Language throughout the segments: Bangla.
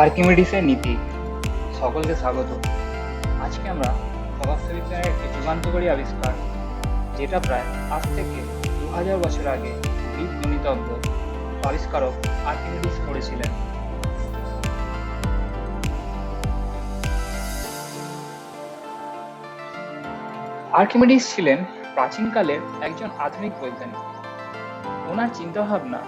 আর্কিমিডিসের নীতি। সকলকে স্বাগত। আজকে আমরা পদার্থবিজ্ঞানের একটি যুগান্তকারী আবিষ্কার, যেটা প্রায় আজ থেকে দু হাজার বছর আগে গ্রিক গণিতজ্ঞ আবিষ্কারক আর্কিমিডিস করেছিলেন। আর্কিমিডিস ছিলেন প্রাচীনকালের একজন আধুনিক বৈজ্ঞানিক। ওনার চিন্তাভাবনা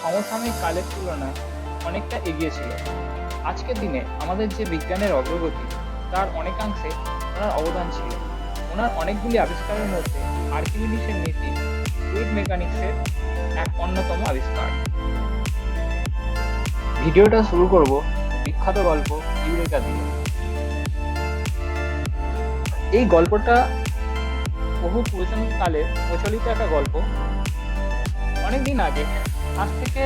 সমসাময়িক কালের তুলনায় অনেকটা এগিয়ে ছিল। আজকের দিনে আমাদের যে বিজ্ঞানের অগ্রগতি, তার অনেকাংশে ওনার অবদান ছিল। ওনার অনেকগুলি আবিষ্কারের মধ্যে আর্কিমিডিসের নীতি, ফ্লুইড মেকানিক্সের এক অন্যতম আবিষ্কার। ভিডিওটা শুরু করব বিখ্যাত গল্প ইউরেকা দিয়ে। এই গল্পটা বহু পুরাতন কালের প্রচলিত একটা গল্প। অনেকদিন আগে, আজ থেকে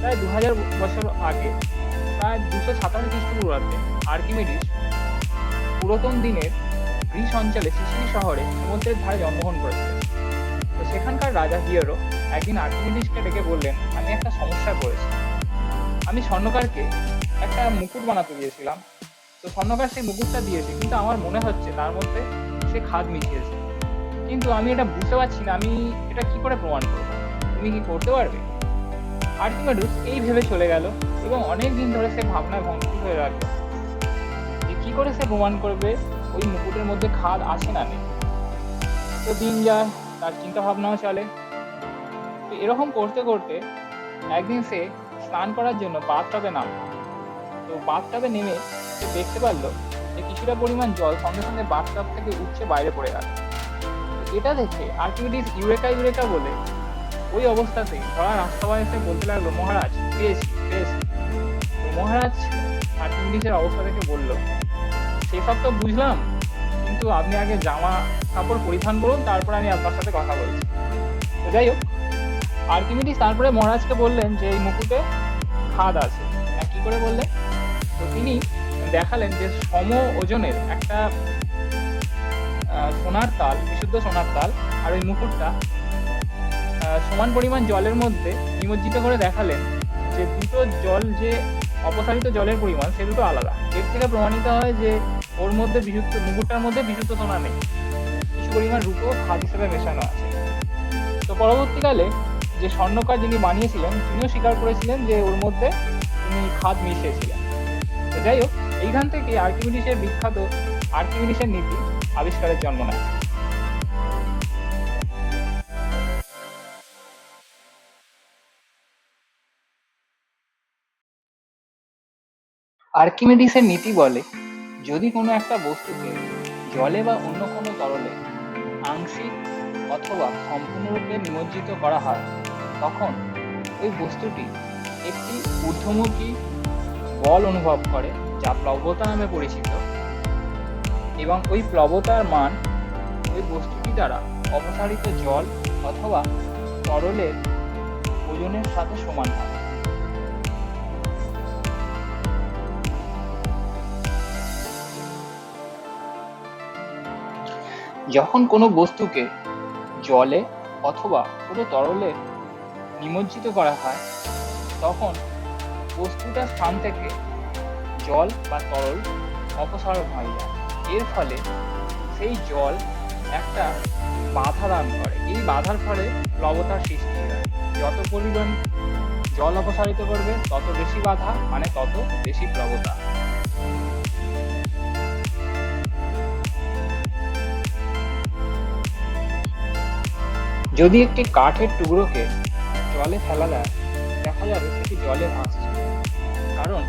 প্রায় দু হাজার বছর আগে, প্রায় দুশো সাতাশ খ্রিস্টপূর্বাব্দে আর্কিমিডিস পুরাতন দিনের গ্রিস অঞ্চলে সিসিলি শহরে সমুদ্রের ধারে জন্মগ্রহণ করেছিলেন তো সেখানকার রাজা হিয়ারো একদিন আর্কিমিডিসকে ডেকে বললেন, আমি একটা সমস্যা করেছি আমি স্বর্ণকারকে একটা মুকুট বানাতে দিয়েছিলাম। তো স্বর্ণকার সেই মুকুটটা দিয়েছে, কিন্তু আমার মনে হচ্ছে তার মধ্যে সে খাদ মিশিয়েছে। কিন্তু আমি এটা বুঝতে পারছি না, আমি এটা কি করে প্রমাণ করব? তুমি কি করতে পারবে? আর্কিমিডিস এই ভেবে চলে গেল এবং অনেক দিন ধরে সে ভাবনায় ভঙ্গি হয়ে রাখল যে কী করে সে প্রমাণ করবে ওই মুকুটের মধ্যে খাদ আছে না নেই? তো দিন যায়, তার চিন্তা ভাবনাও চলে। তো এরকম করতে করতে একদিন সে স্নান করার জন্য বাথটাবে নাম তো বাথটাবে নেমে সে দেখতে পারল যে কিছুটা পরিমাণ জল সঙ্গে সঙ্গে বাথটাব থেকে উঠছে বাইরে পড়ে গেল। এটা দেখে আর্কিমিডিস ইউরেকা ইউরেকা বলে ওই অবস্থাতে ধরা রাস্তায় এসে বলতে লাগল, মহারাজ পেয়েছি পেয়েছি মহারাজ আর্কিমিডিসের অবস্থা দেখে বলল, সেসব তো বুঝলাম, কিন্তু আপনি আগে জামা কাপড় পরিধান করুন, তারপরে আমি আপনার সাথে কথা বলছি। তো যাই হোক আর্কিমিডিস তারপরে মহারাজকে বললেন যে, এই মুকুটে খাদ আছে। হ্যাঁ কি করে বললেন? তো তিনি দেখালেন যে, সম ওজনের একটা সোনার তাল, বিশুদ্ধ সোনার তাল, আর ওই মুকুটটা সমান পরিমাণ জলের মধ্যে নিমজ্জিত করে দেখালেন যে দুটো জল যে অপসারিত জলের পরিমাণ, সে দুটো আলাদা। এর থেকে প্রমাণিত হয় যে ওর মধ্যে বিশুদ্ধ, মুকুটটার মধ্যে বিশুদ্ধ সোনা নেই। কিছু পরিমাণ রূপো খাদ হিসেবে মেশানো আছে। তো পরবর্তীকালে যে স্বর্ণকার যিনি বানিয়েছিলেন, তিনিও স্বীকার করেছিলেন যে ওর মধ্যে তিনি খাদ মিশিয়েছিলেন। তো যাই হোক, এইখান থেকে আর্কিমিডিসের বিখ্যাত আর্কিমিডিসের নীতি আবিষ্কারের জন্ম নেয়। আর্কিমিডিসের নীতি বলে, যদি কোনো একটা বস্তুকে জলে বা অন্য কোনো তরলে আংশিক অথবা সম্পূর্ণরূপে নিমজ্জিত করা হয়, তখন ওই বস্তুটি একটি ঊর্ধ্বমুখী বল অনুভব করে, যা প্লবতা নামে পরিচিত এবং ওই প্লবতার মান ওই বস্তুটি দ্বারা অপসারিত জল অথবা তরলের ওজনের সাথে সমান হয়। যখন কোনো বস্তুকে জলে অথবা কোনো তরলে নিমজ্জিত করা হয়, তখন বস্তুটার স্থান থেকে জল বা তরল অপসারণ হয়ে যায় এর ফলে সেই জল একটা বাধা দান করে। এই বাধার ফলে প্লবতার সৃষ্টি হয়। যত পরিমাণ জল অপসারিত করবে, তত বেশি বাধা মানে তত বেশি প্লবতা যদি একটি কাঠের টুকরোকে জলে ফেলা যায় দেখা যাবে সেটি জলে ভাসছে কারণ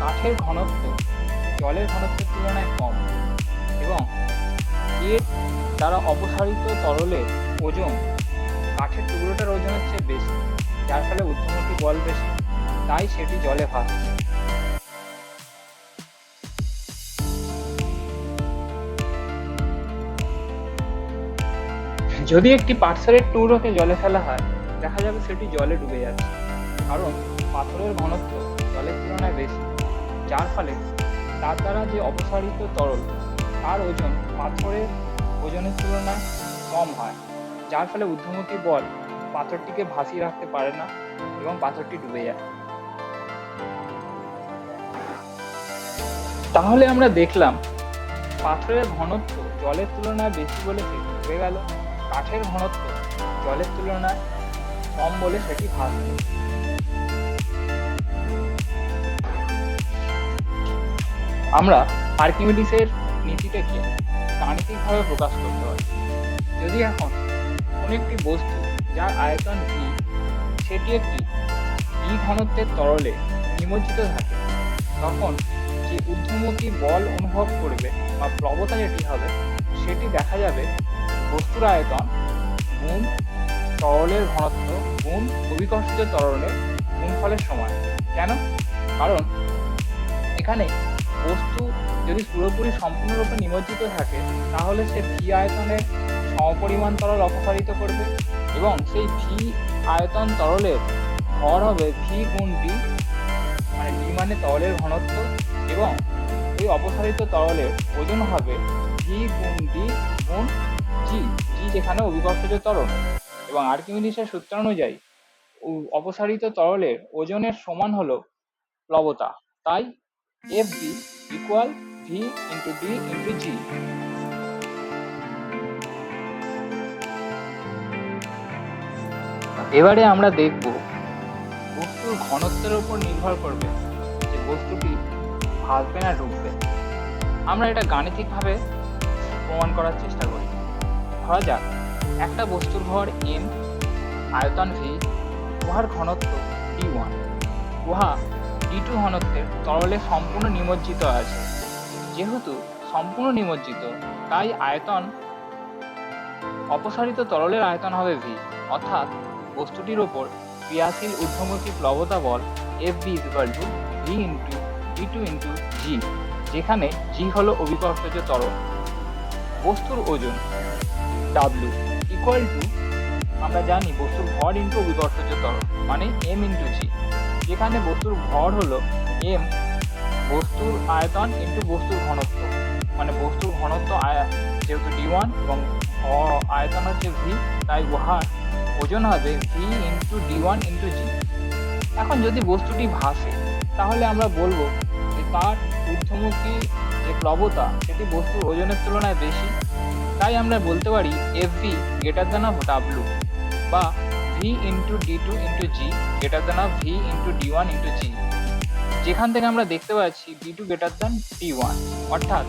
কাঠের ঘনত্ব জলের ঘনত্বের তুলনায় কম এবং এর দ্বারা অপসারিত তরলের ওজন কাঠের টুকরোটার ওজনের চেয়ে বেশি, যার ফলে ঊর্ধ্বমুখী বল বেশি, তাই সেটি জলে ভাসছে। যদি একটি পাথরের টুরোকে জলে ফেলা হয়, দেখা যাবে সেটি জলে ডুবে যাচ্ছে। কারণ পাথরের ঘনত্ব জলের তুলনায় বেশি, যার ফলে তার দ্বারা যে অপসারিত তরল, তার ওজন পাথরের ওজনের তুলনায় কম হয়, যার ফলে ঊর্ধ্বমুখী বল পাথরটিকে ভাসিয়ে রাখতে পারে না এবং পাথরটি ডুবে যায়। তাহলে আমরা দেখলাম, পাথরের ঘনত্ব জলের তুলনায় বেশি বলে ডুবে গেল। কাঠের ঘনত্ব জলের তুলনায় কম বলে সেটি ভাসল আমরা আর্কিমিডিসের নীতিটাকে গাণিতিকভাবে প্রকাশ করতে পারি। যদি এখন কোনো একটি বস্তু যার আয়তন ভি সেটি একটি ই ঘনত্বের তরলে নিমজ্জিত থাকে, তখন যে ঊর্ধ্বমুখী বল অনুভব করবে বা প্লবতা যেটি হবে, সেটি দেখা যাবে বস্তুর আয়তন গুণ তরলের ঘনত্ব, গুণ অভিকর্ষিত তরলের গুণফলের সমান। কেন? কারণ এখানে বস্তু যদি পুরোপুরি সম্পূর্ণরূপে নিমজ্জিত থাকে, তাহলে সে ভি আয়তনের সমপরিমাণ তরল অপসারিত করবে এবং সেই ভি আয়তন তরলের ভর হবে ভি গুণ ডি মানে ডি মানে তরলের ঘনত্ব, এবং এই অপসারিত তরলের ওজন হবে ভি গুণ ডি গুণ জি জি যেখানে অভিকর্ষজ তরল? এবং আর্কিমিডিসের সূত্র অনুযায়ী অপসারিত তরলের ওজনের সমান হলো প্লবতা। তাই f b equal v into d into g এবারে আমরা দেখব বস্তুর ঘনত্বের উপর নির্ভর করবে যে বস্তুটি ভাসবে না, ডুববে। আমরা এটা গাণিতিকভাবে প্রমাণ করার চেষ্টা করি। ধরা যাক, একটা বস্তুর ভর এম আয়তন ভি উহার ঘনত্ব ডি ওয়ান উহা ডি টু ঘনত্বের তরলে সম্পূর্ণ নিমজ্জিত আছে। যেহেতু সম্পূর্ণ নিমজ্জিত, তাই আয়তন অপসারিত তরলের আয়তন হবে ভি অর্থাৎ বস্তুটির ওপর ক্রিয়াশীল ঊর্ধ্বমুখী প্লবতা বল f b equal to v into d two into g যেখানে জি হলো অভিকর্ষজ তরল। বস্তুর ওজন ডাব্লু ইকুয়াল টু আমরা জানি বস্তুর ভর ইন্টু অভিকর্ষজ তরল মানে এম ইন্টু জি যেখানে বস্তুর ভর হলো এম বস্তুর আয়তন ইন্টু বস্তুর ঘনত্ব। মানে বস্তুর ঘনত্ব যেহেতু ডি ওয়ান এবং আয়তন হচ্ছে ভি তাই উহার ওজন হবে v into d one into g এখন যদি বস্তুটি ভাসে, তাহলে আমরা বলব যে তার ঊর্ধ্বমুখী যে প্লবতা, সেটি বস্তুর ওজনের তুলনায় বেশি। তাই আমরা বলতে পারি f v greater than of W বা v into d two into g greater than of v into d one into g যেখান থেকে আমরা দেখতে পাচ্ছি d two greater than d one অর্থাৎ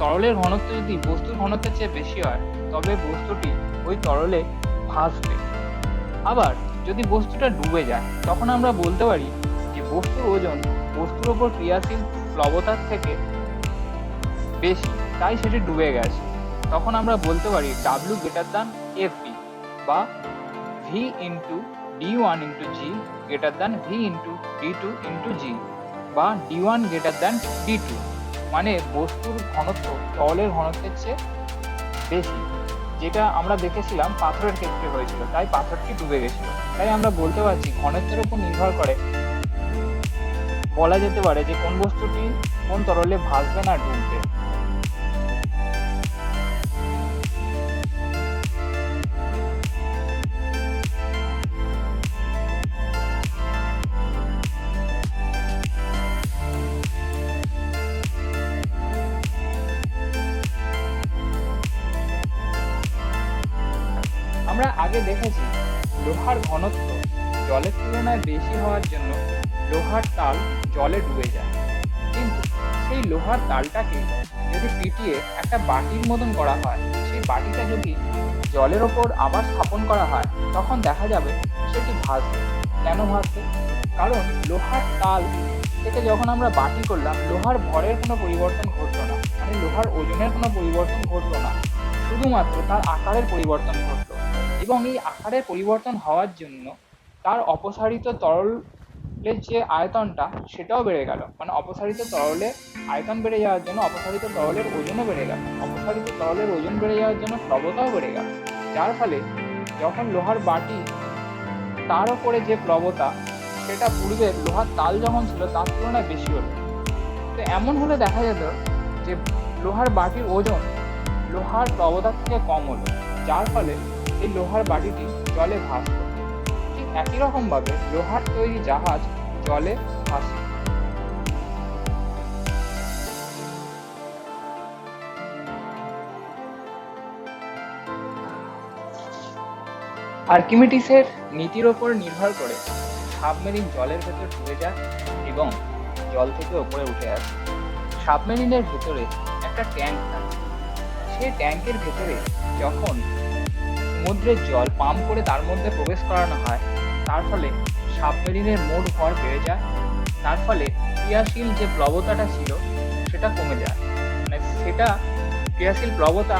তরলের ঘনত্ব যদি বস্তুর ঘনত্বের চেয়ে বেশি হয়, তবে বস্তুটি ওই তরলে ভাসবে। আবার যদি বস্তুটা ডুবে যায়, তখন আমরা বলতে পারি যে বস্তুর ওজন বস্তুর ওপর ক্রিয়াশীল প্লবতার থেকে বেশি, তাই সেটি ডুবে গেছে। তখন আমরা বলতে পারি W greater than F B বা v into d one into g greater than v into d two into g বা d one greater than d two মানে বস্তুর ঘনত্ব তরলের ঘনত্বের চেয়ে বেশি, যেটা আমরা দেখেছিলাম পাথরের ক্ষেত্রে হয়েছিল, তাই পাথরটি ডুবে গেছিল। তাই আমরা বলতে পারছি ঘনত্বের উপর নির্ভর করে বলা যেতে পারে যে কোন বস্তুটি কোন তরলে ভাসবে না ডুববে। লোহার ঘনত্ব জলের তুলনায় বেশি হওয়ার জন্য লোহার তাল জলে ডুবে যায়। কিন্তু সেই লোহার তালটাকে যদি পিটিয়ে একটা বাটির মতন করা হয়, সেই বাটিটা যদি জলের ওপর আবার স্থাপন করা হয়, তখন দেখা যাবে সেটি ভাসবে। কেন ভাসবে? কারণ লোহার তাল থেকে যখন আমরা বাটি করলাম, লোহার ভরের কোনো পরিবর্তন ঘটলো না। মানে লোহার ওজনের কোনো পরিবর্তন ঘটলো না। শুধুমাত্র তার আকারের পরিবর্তন ঘটলো। এবং এই আকারের পরিবর্তন হওয়ার জন্য তার অপসারিত তরলের যে আয়তনটা, সেটাও বেড়ে গেল। মানে অপসারিত তরলের আয়তন বেড়ে যাওয়ার জন্য, অপসারিত তরলের ওজনও বেড়ে গেল। অপসারিত তরলের ওজন বেড়ে যাওয়ার জন্য প্লবতাও বেড়ে গেল। যার ফলে যখন লোহার বাটি, তার উপরে যে প্লবতা, সেটা পূর্বে লোহার তাল যখন ছিল, তার তুলনায় বেশি হলো। তো এমন হলে দেখা যেত যে, লোহার বাটির ওজন লোহার প্লবতার থেকে কম হলো। যার ফলে এই লোহার বাটিটি জলে ভাসত। ঠিক একই রকম ভাবে লোহার তৈরি জাহাজ জলে ভাসে। আর্কিমিটিসের নীতির ওপর নির্ভর করে সাবমেরিন জলের ভেতর ডুবে যায় এবং জল থেকে ওপরে উঠে আসে। সাবমেরিনের ভেতরে একটা ট্যাঙ্ক থাকে। সেই ট্যাঙ্কের ভেতরে যখন সমুদ্রের জল পাম্প করে তার মধ্যে প্রবেশ করানো হয়। তার ফলে সাবমেরিনের মোট ভর বেড়ে যায়। তার ফলে ক্রিয়াশীল যে প্লবতাটা ছিল, সেটা কমে যায়। মানে সেটা ক্রিয়াশীল প্লবতা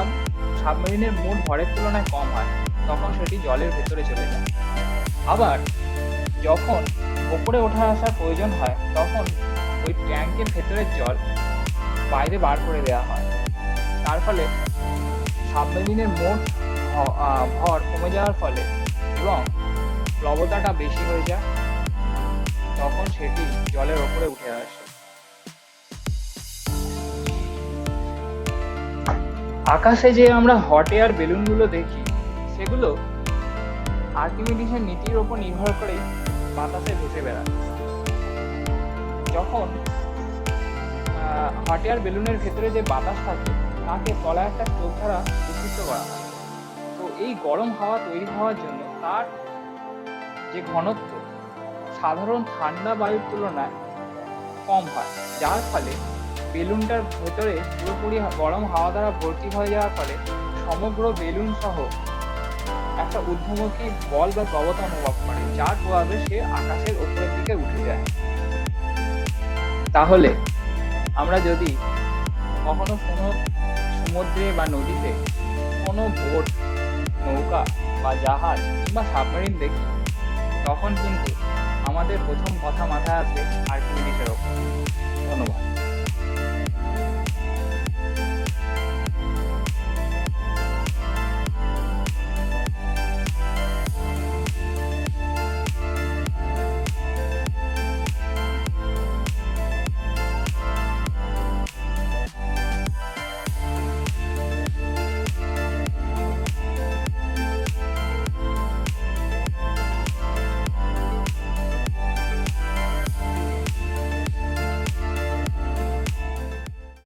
সাবমেরিনের মোট ভরের তুলনায় কম হয়। তখন সেটি জলের ভেতরে চলে যায়। আবার যখন ওপরে ওঠা আসার প্রয়োজন হয়, তখন ওই ট্যাঙ্কের ভেতরের জল বাইরে বার করে দেওয়া হয়। তার ফলে সাবমেরিনের মোট ভর কমে যাওয়ার ফলে এবং প্লবতাটা বেশি হয়ে যায়, তখন সেটি জলের ওপরে উঠে আসে। আকাশে যে আমরা হট এয়ার বেলুনগুলো দেখি, সেগুলো আর্কিমিডিসের নীতির ওপর নির্ভর করে বাতাসে ভেসে বেড়ায়। যখন হট এয়ার বেলুনের ভেতরে যে বাতাস থাকে, তাকে তলায় একটা চোখ দ্বারা উত্থিত করা হয়। এই গরম হাওয়া তৈরি হওয়ার জন্য তার যে ঘনত্ব, সাধারণ ঠান্ডা বায়ুর তুলনায় কম হয়, যার ফলে বেলুনটার ভেতরে পুরোপুরি গরম হাওয়া দ্বারা ভর্তি হয়ে যাওয়ার ফলে সমগ্র বেলুন সহ একটা ঊর্ধ্বমুখী বল বা প্রবতা অনুভব করে, যার প্রভাবে সে আকাশের উপরের দিকে উঠে যায়। তাহলে আমরা যদি কখনো কোনো সমুদ্রে বা নদীতে কোনো বোট নৌকা বা জাহাজ কিংবা সাবমেরিন দেখি, তখন কিন্তু আমাদের প্রথম কথা মাথায় আসবে আর্কিমিডিসের ওপর। ধন্যবাদ।